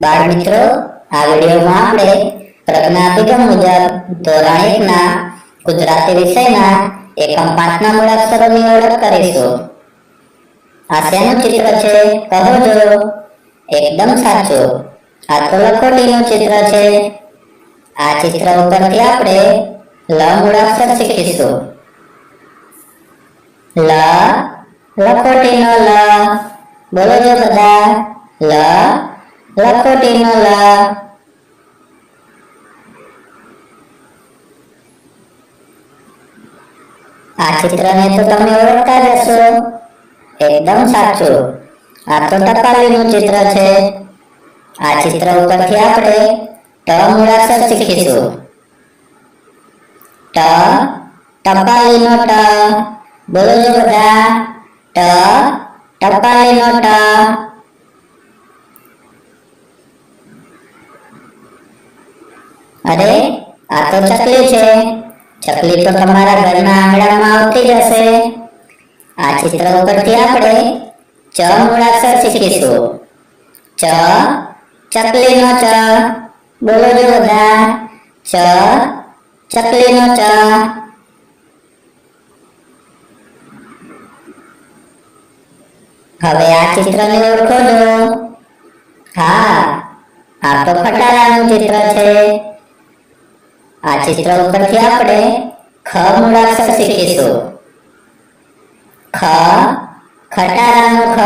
બાળ મિત્રો, આ વિડીયોમાં આપણે પ્રજ્ઞા અભિગમ મુજબ ધોરણ એકના ગુજરાતી વિષયના એકમ પાંચના મૂળાક્ષરોની ઓળખ કરીશું. આ શેનું ચિત્ર છે, કહો જો એકદમ સાચું. આ તો લખોટીનું ચિત્ર છે. આ ચિત્ર ઉપરથી આપણે લ મૂળાક્ષર શીખીશું. લ, લખોટીનો લ. બોલો જો બધા. લ લખોટીનો લ આ ચિત્રને તો તમે ઓળખતા જ હશો. એકદમ સાચું. આ તો ટપાલીનું ચિત્ર છે. આ ચિત્ર ઉપરથી આપણે ટ મૂળાક્ષર શીખીશું. ટ, ટપાલીનો ટ. બોલો જો બધા. ટ, ટપાલીનો ટ. અરે આ તો ચકલી છે. ચકલી તો તમારા ઘરના આંગણામાં આવતી જ હશે. આ ચિત્ર ઉપરથી આપણે ચ મૂળાક્ષર શીખીશું. ચ ચકલીનો ચ. બોલો જો બધા. ચ ચકલીનો ચ. હવે આ ચિત્રને ઓળખો છો હા, આ તો ખટારાનું ચિત્ર છે. આ ચિત્ર ઉપરથી આપણે ખ મૂળાક્ષર શીખીશું. ખ, ખટારાનો ખ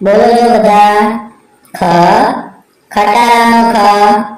બોલો બધા. ખ, ખટારાનો ખ